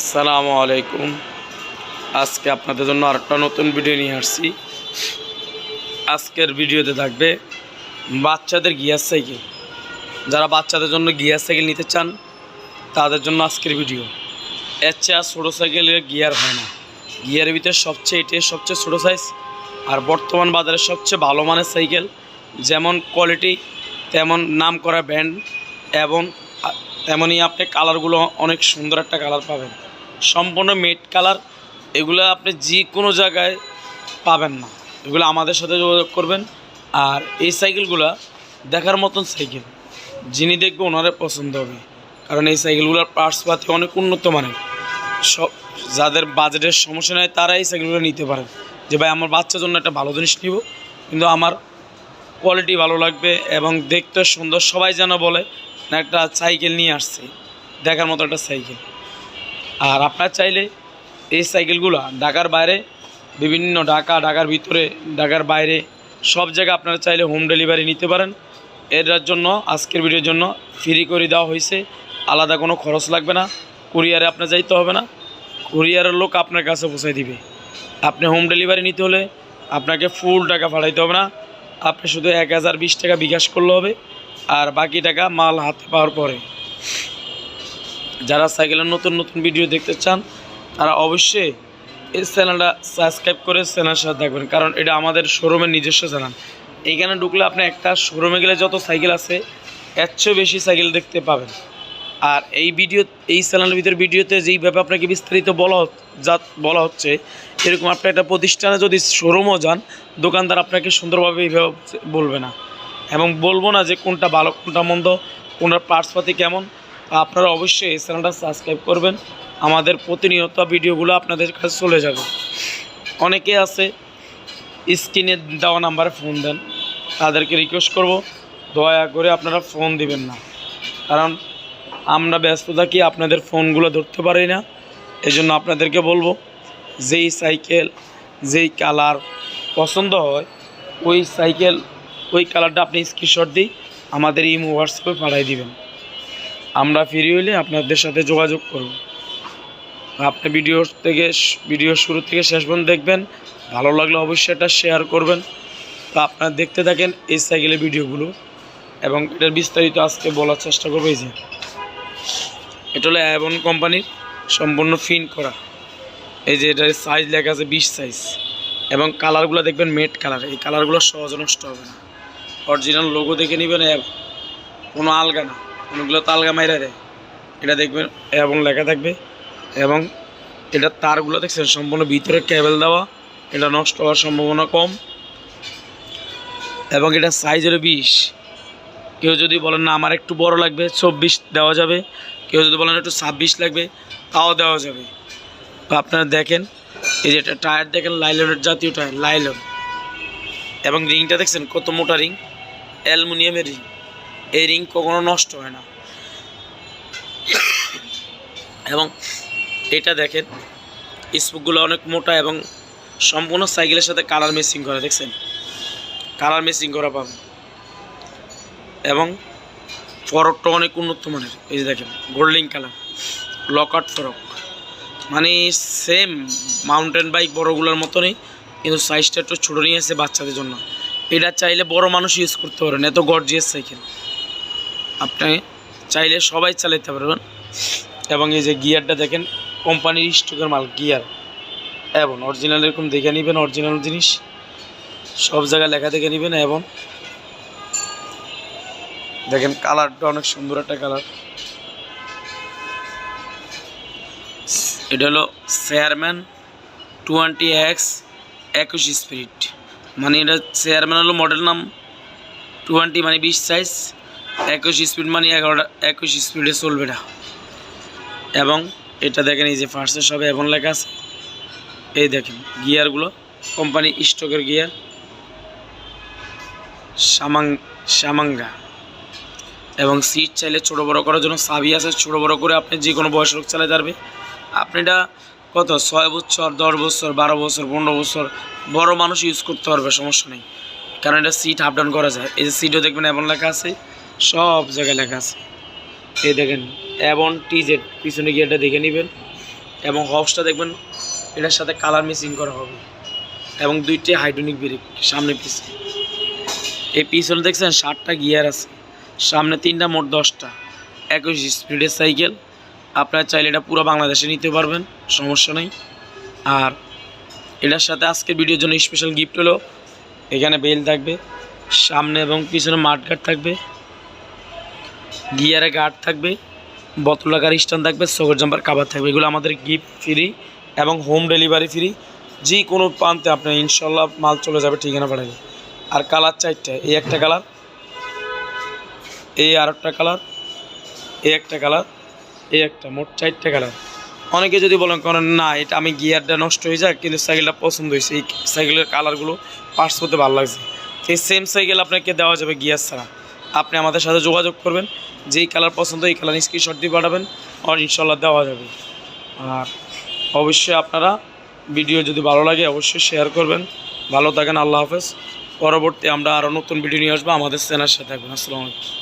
আসসালামু আলাইকুম। আজকে আপনাদের জন্য আরেকটা নতুন ভিডিও নিয়ে আসছি। আজকের ভিডিওতে থাকবে বাচ্চাদের গিয়ার সাইকেল যারা বাচ্চাদের জন্য গিয়ার সাইকেল নিতে চান, তাদের জন্য আজকের ভিডিও এর চেয়ে আর ছোটো সাইকেলের গিয়ার হয় না। গিয়ারের ভিতরে সবচেয়ে এটাই সবচেয়ে ছোটো সাইজ আর বর্তমান বাজারে সবচেয়ে ভালো মানের সাইকেল যেমন কোয়ালিটি তেমন নাম করা ব্র্যান্ড এবং তেমনই আপনি কালারগুলো অনেক সুন্দর একটা কালার পাবেন। সম্পূর্ণ মেট কালার, এগুলো আপনি যে কোনো জায়গায় পাবেন না। এগুলো আমাদের সাথে যোগাযোগ করবেন। আর এই সাইকেলগুলো দেখার মতন সাইকেল, যিনি দেখবে ওনারা পছন্দ হবে। কারণ এই সাইকেলগুলোর পার্টসপাতি অনেক উন্নত মানের। সব, যাদের বাজেটের সমস্যা নেয় তারা এই সাইকেলগুলো নিতে পারেন। যে, ভাই, আমার বাচ্চার জন্য একটা ভালো জিনিস নিব। কিন্তু আমার কোয়ালিটি ভালো লাগবে এবং দেখতে সুন্দর সবাই যেন বলে না, একটা সাইকেল নিয়ে আসছে, দেখার মতো একটা সাইকেল। আর আপনার চাইলে এই সাইকেলগুলো ঢাকার বাইরে, বিভিন্ন ঢাকা, ঢাকার ভিতরে, ঢাকার বাইরে, সব জায়গায় আপনারা চাইলে হোম ডেলিভারি নিতে পারেন। এটার জন্য, আজকের ভিডিওর জন্য ফ্রি করে দেওয়া হয়েছে। আলাদা কোনো খরচ লাগবে না। কুরিয়ারে আপনার যাইতে হবে না। কুরিয়ারের লোক আপনার কাছে পৌঁছায় দিবে। আপনি হোম ডেলিভারি নিতে হলে আপনাকে ফুল টাকা পাঠাইতে হবে না। আপনি শুধু এক হাজার বিশ টাকা বিকাশ করলে হবে। আর বাকি টাকা মাল হাতে পাওয়ার পরে। যারা সাইকেলের নতুন নতুন ভিডিও দেখতে চান, তারা অবশ্যই এই চ্যানেলটা সাবস্ক্রাইব করে চ্যানেলের সাথে থাকবেন, কারণ এটা আমাদের শোরুমের নিজস্ব চ্যানেল। এইখানে ঢুকলে আপনি একটা শোরুমে গেলে যত সাইকেল আছে, এর বেশি সাইকেল দেখতে পাবেন। আর এই ভিডিও, এই চ্যানেলের ভিতরে ভিডিওতে যেইভাবে আপনাকে বিস্তারিত বলা যা বলা হচ্ছে, এরকম আপনি একটা প্রতিষ্ঠানে যদি শোরুমও যান, দোকানদার আপনাকে সুন্দরভাবে এইভাবে বলবে না। এবং বলব না যে কোনটা ভালো, কোনটা মন্দ, কোনটার পার্টসপাতি কেমন, আপনারা অবশ্যই এই চ্যানেলটা সাবস্ক্রাইব করবেন। আমাদের প্রতিনিয়ত ভিডিওগুলো আপনাদের কাছে চলে যাবে। অনেকে আছে, স্ক্রিনে দেওয়া নাম্বারে ফোন দেন, তাদেরকে রিকোয়েস্ট করব। দয়া করে আপনারা ফোন দিবেন না। কারণ আমরা ব্যস্ত থাকি, আপনাদের ফোনগুলো ধরতে পারি না। এই জন্য আপনাদেরকে বলব, যেই সাইকেল, যেই কালার পছন্দ হয়, ওই সাইকেল ওই কালারটা আপনি স্ক্রিনশট দিই আমাদের এই হোয়াটসঅ্যাপে পাঠাই দিবেন। আমরা ফ্রি হইলে আপনাদের সাথে যোগাযোগ করব। আপনি ভিডিও থেকে ভিডিও শুরু থেকে শেষ পর্যন্ত দেখবেন। ভালো লাগলে অবশ্যই এটা শেয়ার করবেন। তো আপনারা দেখতে থাকেন এই সাইকেলের ভিডিওগুলো এবং এটার বিস্তারিত আজকে বলার চেষ্টা করব এই যে। এটা হলো অ্যাভন কোম্পানির সম্পূর্ণ ফিন করা। এই যে এটার সাইজ লেখা আছে বিশ সাইজ এবং কালারগুলো দেখবেন মেট কালার এই কালারগুলো সহজ নষ্ট হবে না। অরিজিনাল লোগো দেখে নেবেন অ্যাব কোনো আলগা না। কোনোগুলো তো আলগা মাইরা দেয়। এটা দেখবেন, এবং লেখা থাকবে, এবং এটার তারগুলো দেখছেন, সম্পূর্ণ ভিতরে কেবল দেওয়া। এটা নষ্ট হওয়ার সম্ভাবনা কম। এবং এটা সাইজ হলো বিশ। কেউ যদি বলেন, না, আমার একটু বড় লাগবে, চব্বিশ দেওয়া যাবে। কেউ যদি বলেন, একটু ছাব্বিশ লাগবে, তাও দেওয়া যাবে। তো আপনারা দেখেন, এই যে এটা টায়ার দেখেন, লাইলনের জাতীয় টায়ার, লাইলন। এবং রিংটা দেখছেন, কত মোটা রিং। অ্যালুমিনিয়ামের রিং এই রিং কখনো নষ্ট হয় না। এবং এটা দেখেন, স্পুকগুলো অনেক মোটা এবং সম্পূর্ণ সাইকেলের সাথে কালার মেসিং করা, দেখছেন? কালার মেসিং করা পাবেন। এবং ফরকটা অনেক উন্নত মানের, এই যে দেখেন গোল্ডিং কালার লকাট ফরক। মানে সেম মাউন্টেন বাইক বড়গুলোর মতনই, কিন্তু সাইজটা একটু ছোটো নিয়ে এসে বাচ্চাদের জন্য। এটা চাইলে বড় মানুষ ইউজ করতে পারেন এত গর্জিয়াস সাইকেল আপনি চাইলে সবাই চালাতে পারবেন। এবং এই যে গিয়ারটা দেখেন কোম্পানির স্টকের মাল গিয়ার এবং অরিজিনাল এরকম দেখে নেবেন অরিজিনাল জিনিস। সব জায়গায় লেখা দেখে নেবেন, এবং দেখেন কালারটা অনেক সুন্দর একটা কালার এটা হলো চেয়ারম্যান টোয়েন্টি এক্স একুশ স্পিরিট মানে এটা চেয়ারম্যান হলো মডেল নাম টোয়েন্টি মানে বিশ সাইজ একুশ স্পিড মানে এগারোটা, একুশ স্পিডে চলবে এটা। এবং এটা দেখেন এই যে ফার্স্টের সবে এবং লেখা আছে। এই দেখেন গিয়ারগুলো কোম্পানি স্টকের গিয়ার সামাং, সামাঙ্গা। এবং সিট চাইলে ছোটো বড়ো করার জন্য সাবি আছে। ছোটো বড়ো করে আপনি যে কোনো বয়স লোক চালাতে পারবে। আপনি এটা কত? ছয় বছর, দশ বছর, বারো বছর, পনেরো বছর, বড় মানুষ ইউজ করতে পারবে, সমস্যা নেই। কারণ এটা সিট আপ ডাউন করা যায়। এই যে সিটও দেখবেন এমন লেখা আছে, সব জায়গায় লেখা আছে। এই দেখেন অ্যাবন টিজেড পিছনে গিয়ে এটা দেখে নেবেন। এবং হবসটা দেখবেন, এটার সাথে কালার মিসিং করা হবে। এবং দুইটি হাইড্রোনিক ব্রেক সামনে পিছে। এই পিছনে দেখছেন ষাটটা গিয়ার আছে। সামনে তিনটা, মোট দশটা। একুশ স্পিডের সাইকেল আপনারা চাইলে এটা পুরো বাংলাদেশে নিতে পারবেন, সমস্যা নেই। আর এটার সাথে আজকের ভিডিওর জন্য স্পেশাল গিফট হলো, এখানে বেল থাকবে, সামনে এবং পিছনে মাঠ গার্ড থাকবে, গিয়ারে গার্ড থাকবে, বোতল আকার স্ট্যান্ড থাকবে, সগর জাম্পার কাবার থাকবে, এগুলো আমাদের গিফট ফ্রি এবং হোম ডেলিভারি ফ্রি যে কোনো প্রান্তে আপনার ইনশাল্লাহ মাল চলে যাবে, ঠিকানা পাঠাবে আর কালার চারটে, এই একটা কালার এই আর একটা কালার এই একটা কালার এই একটা মোট চারটে কালার। অনেকে যদি বলেন, করেন, না, এটা আমি গিয়ারটা নষ্ট হয়ে যায় কিন্তু সাইকেলটা পছন্দ হয়েছে। এই সাইকেলের কালারগুলো পার্টস করতে ভালো লাগছে। এই সেম সাইকেল আপনাকে দেওয়া যাবে গিয়ার ছাড়া। আপনি আমাদের সাথে যোগাযোগ করবেন, যেই কালার পছন্দ এই কালার স্ক্রিনশট দিয়ে পাঠাবেন, আর ইনশাল্লাহ দেওয়া যাবে। আর অবশ্যই আপনারা ভিডিও যদি ভালো লাগে, অবশ্যই শেয়ার করবেন। ভালো থাকেন, আল্লাহ হাফেজ। পরবর্তী আমরা আরও নতুন ভিডিও নিয়ে আসব। আমাদের সেনার সাথে থাকবেন। আসসালামু আলাইকুম।